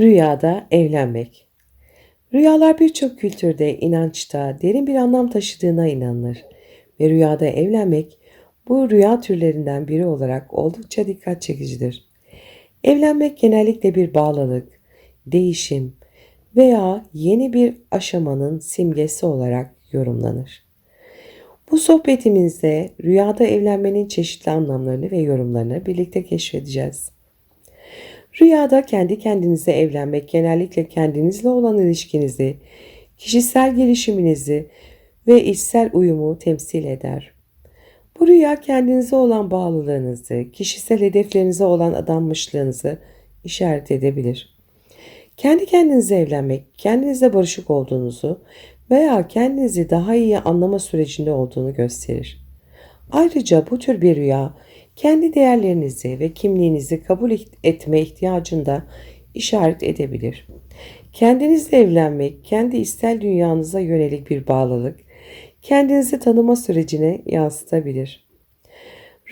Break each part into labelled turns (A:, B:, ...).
A: Rüyada evlenmek. Rüyalar birçok kültürde, inançta derin bir anlam taşıdığına inanılır ve rüyada evlenmek bu rüya türlerinden biri olarak oldukça dikkat çekicidir. Evlenmek genellikle bir bağlılık, değişim veya yeni bir aşamanın simgesi olarak yorumlanır. Bu sohbetimizde rüyada evlenmenin çeşitli anlamlarını ve yorumlarını birlikte keşfedeceğiz. Rüyada kendi kendinize evlenmek genellikle kendinizle olan ilişkinizi, kişisel gelişiminizi ve içsel uyumu temsil eder. Bu rüya kendinize olan bağlılığınızı, kişisel hedeflerinize olan adanmışlığınızı işaret edebilir. Kendi kendinize evlenmek, kendinizle barışık olduğunuzu veya kendinizi daha iyi anlama sürecinde olduğunu gösterir. Ayrıca bu tür bir rüya kendi değerlerinizi ve kimliğinizi kabul etme ihtiyacında işaret edebilir. Kendinizle evlenmek, kendi istel dünyanıza yönelik bir bağlılık, kendinizi tanıma sürecine yansıtabilir.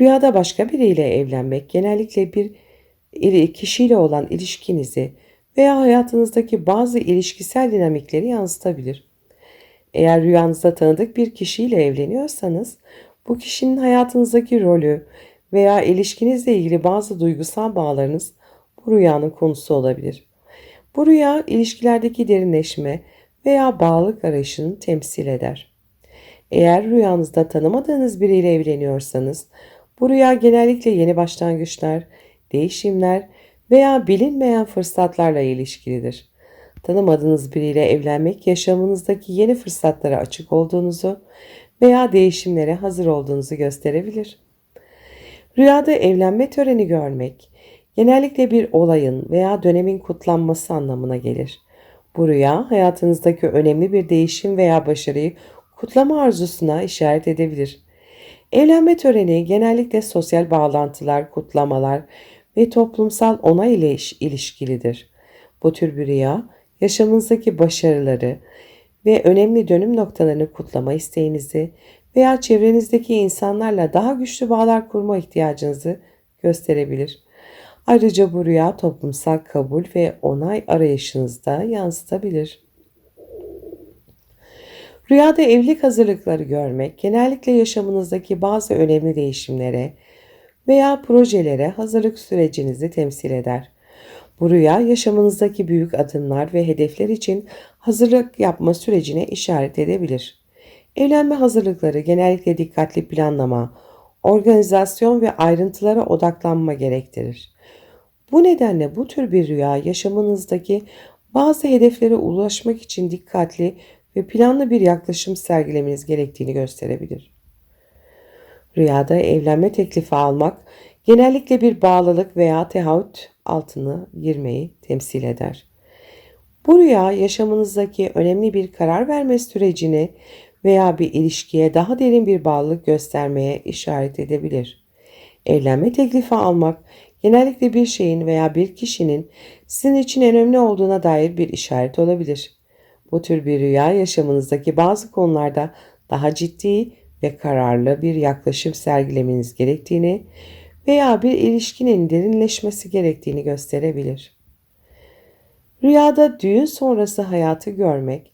A: Rüyada başka biriyle evlenmek genellikle bir kişiyle olan ilişkinizi veya hayatınızdaki bazı ilişkisel dinamikleri yansıtabilir. Eğer rüyanızda tanıdık bir kişiyle evleniyorsanız bu kişinin hayatınızdaki rolü veya ilişkinizle ilgili bazı duygusal bağlarınız bu rüyanın konusu olabilir. Bu rüya ilişkilerdeki derinleşme veya bağlılık arayışını temsil eder. Eğer rüyanızda tanımadığınız biriyle evleniyorsanız bu rüya genellikle yeni başlangıçlar, değişimler veya bilinmeyen fırsatlarla ilişkilidir. Tanımadığınız biriyle evlenmek yaşamınızdaki yeni fırsatlara açık olduğunuzu veya değişimlere hazır olduğunuzu gösterebilir. Rüyada evlenme töreni görmek genellikle bir olayın veya dönemin kutlanması anlamına gelir. Bu rüya hayatınızdaki önemli bir değişim veya başarıyı kutlama arzusuna işaret edebilir. Evlenme töreni genellikle sosyal bağlantılar, kutlamalar ve toplumsal onay ile ilişkilidir. Bu tür bir rüya yaşamınızdaki başarıları ve önemli dönüm noktalarını kutlama isteğinizi veya çevrenizdeki insanlarla daha güçlü bağlar kurma ihtiyacınızı gösterebilir. Ayrıca bu rüya toplumsal kabul ve onay arayışınızda yansıtabilir. Rüyada evlilik hazırlıkları görmek genellikle yaşamınızdaki bazı önemli değişimlere veya projelere hazırlık sürecinizi temsil eder. Bu rüya yaşamınızdaki büyük adımlar ve hedefler için hazırlık yapma sürecine işaret edebilir. Evlenme hazırlıkları genellikle dikkatli planlama, organizasyon ve ayrıntılara odaklanma gerektirir. Bu nedenle bu tür bir rüya yaşamınızdaki bazı hedeflere ulaşmak için dikkatli ve planlı bir yaklaşım sergilemeniz gerektiğini gösterebilir. Rüyada evlenme teklifi almak genellikle bir bağlılık veya tehavüt altına girmeyi temsil eder. Bu rüya yaşamınızdaki önemli bir karar verme sürecini veya bir ilişkiye daha derin bir bağlılık göstermeye işaret edebilir. Evlenme teklifi almak genellikle bir şeyin veya bir kişinin sizin için önemli olduğuna dair bir işaret olabilir. Bu tür bir rüya yaşamınızdaki bazı konularda daha ciddi ve kararlı bir yaklaşım sergilemeniz gerektiğini veya bir ilişkinin derinleşmesi gerektiğini gösterebilir. Rüyada düğün sonrası hayatı görmek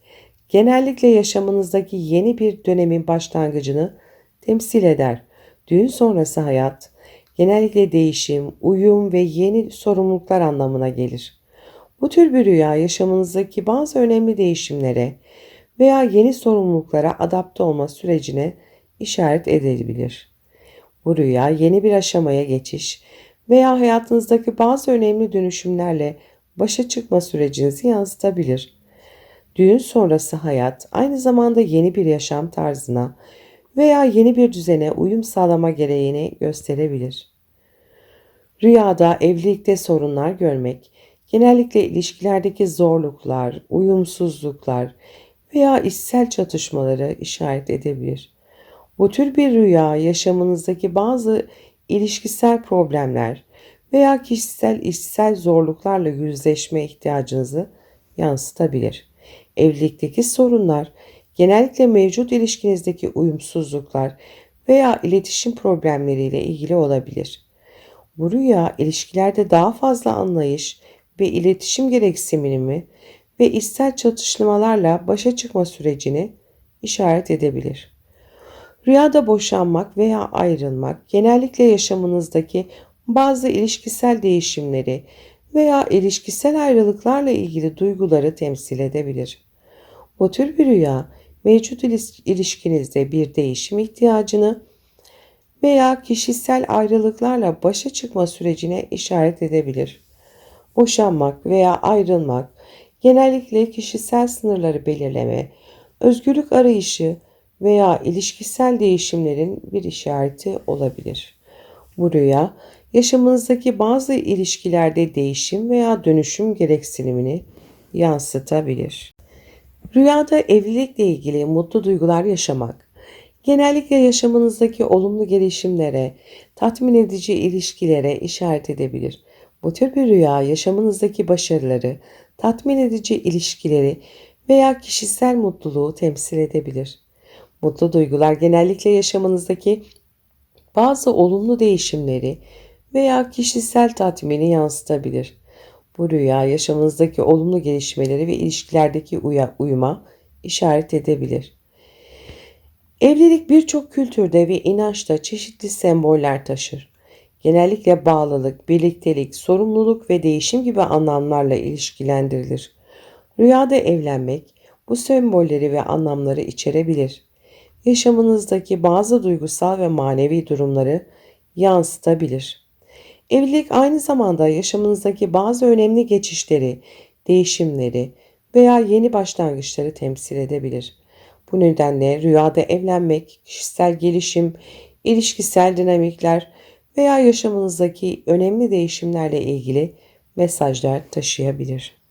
A: genellikle yaşamınızdaki yeni bir dönemin başlangıcını temsil eder. Düğün sonrası hayat genellikle değişim, uyum ve yeni sorumluluklar anlamına gelir. Bu tür bir rüya yaşamınızdaki bazı önemli değişimlere veya yeni sorumluluklara adapte olma sürecine işaret edebilir. Bu rüya yeni bir aşamaya geçiş veya hayatınızdaki bazı önemli dönüşümlerle başa çıkma sürecinizi yansıtabilir. Düğün sonrası hayat aynı zamanda yeni bir yaşam tarzına veya yeni bir düzene uyum sağlama gereğini gösterebilir. Rüyada evlilikte sorunlar görmek, genellikle ilişkilerdeki zorluklar, uyumsuzluklar veya içsel çatışmaları işaret edebilir. Bu tür bir rüya yaşamınızdaki bazı ilişkisel problemler veya kişisel içsel zorluklarla yüzleşme ihtiyacınızı yansıtabilir. Evlilikteki sorunlar genellikle mevcut ilişkinizdeki uyumsuzluklar veya iletişim problemleriyle ilgili olabilir. Bu rüya ilişkilerde daha fazla anlayış ve iletişim gereksinimi ve içsel çatışmalarla başa çıkma sürecini işaret edebilir. Rüyada boşanmak veya ayrılmak genellikle yaşamınızdaki bazı ilişkisel değişimleri veya ilişkisel ayrılıklarla ilgili duyguları temsil edebilir. Bu tür bir rüya mevcut ilişkinizde bir değişim ihtiyacını veya kişisel ayrılıklarla başa çıkma sürecine işaret edebilir. Boşanmak veya ayrılmak genellikle kişisel sınırları belirleme, özgürlük arayışı veya ilişkisel değişimlerin bir işareti olabilir. Bu rüya yaşamınızdaki bazı ilişkilerde değişim veya dönüşüm gereksinimini yansıtabilir. Rüyada evlilikle ilgili mutlu duygular yaşamak, genellikle yaşamınızdaki olumlu gelişimlere, tatmin edici ilişkilere işaret edebilir. Bu tür bir rüya yaşamınızdaki başarıları, tatmin edici ilişkileri veya kişisel mutluluğu temsil edebilir. Mutlu duygular genellikle yaşamınızdaki bazı olumlu değişimleri veya kişisel tatmini yansıtabilir. Bu rüya yaşamınızdaki olumlu gelişmeleri ve ilişkilerdeki uyuma işaret edebilir. Evlilik birçok kültürde ve inançta çeşitli semboller taşır. Genellikle bağlılık, birliktelik, sorumluluk ve değişim gibi anlamlarla ilişkilendirilir. Rüyada evlenmek bu sembolleri ve anlamları içerebilir. Yaşamınızdaki bazı duygusal ve manevi durumları yansıtabilir. Evlilik aynı zamanda yaşamınızdaki bazı önemli geçişleri, değişimleri veya yeni başlangıçları temsil edebilir. Bu nedenle rüyada evlenmek, kişisel gelişim, ilişkisel dinamikler veya yaşamınızdaki önemli değişimlerle ilgili mesajlar taşıyabilir.